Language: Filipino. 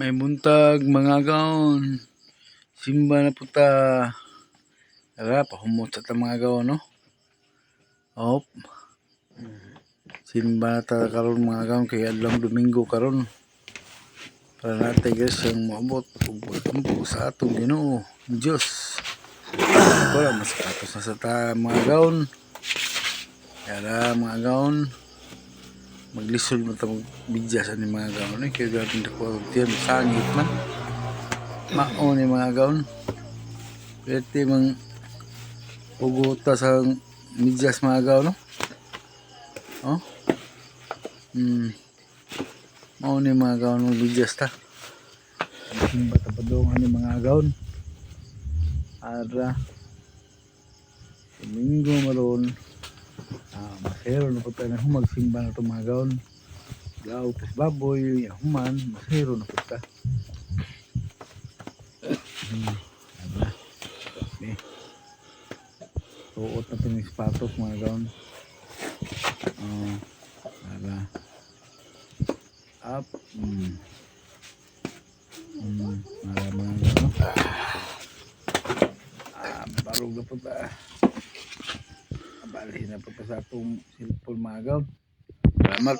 May buntag mga gaon. Simba na puta. Tara, pahumot sa mga gaon, no? Hop. Simba na ta karon mga gaon kay adlang Domingo karon. Para natin guys yung maabot ug pagkampo sa atong Ginoo. Diyos. Wala mas katos na sa ta mga gaon. Kaya mga gaon maglisod mo ta magbidya sa ni mga gaon eh. Kaya gawin ko tiyan sangit man. Mao ni mga gaon. Pwede mang uguta sa midyas mga gaon no? Oh? Hmm. Mao ni mga gaon ng midyas ta simba ta pa doon ni mga gaon. Ara. Domingo maroon Ah, masero na po tayo na humagsimba na ito mga gaon. Gaw, tas baboy, human, masero na po ta. Hmm. Okay. Suot na ito ng sapatos mga gaon. Ah, aba. Up. Hmm. Hmm, mga mga gaon. Ah, barog na po ta. Bali na po sa gaon. Salamat.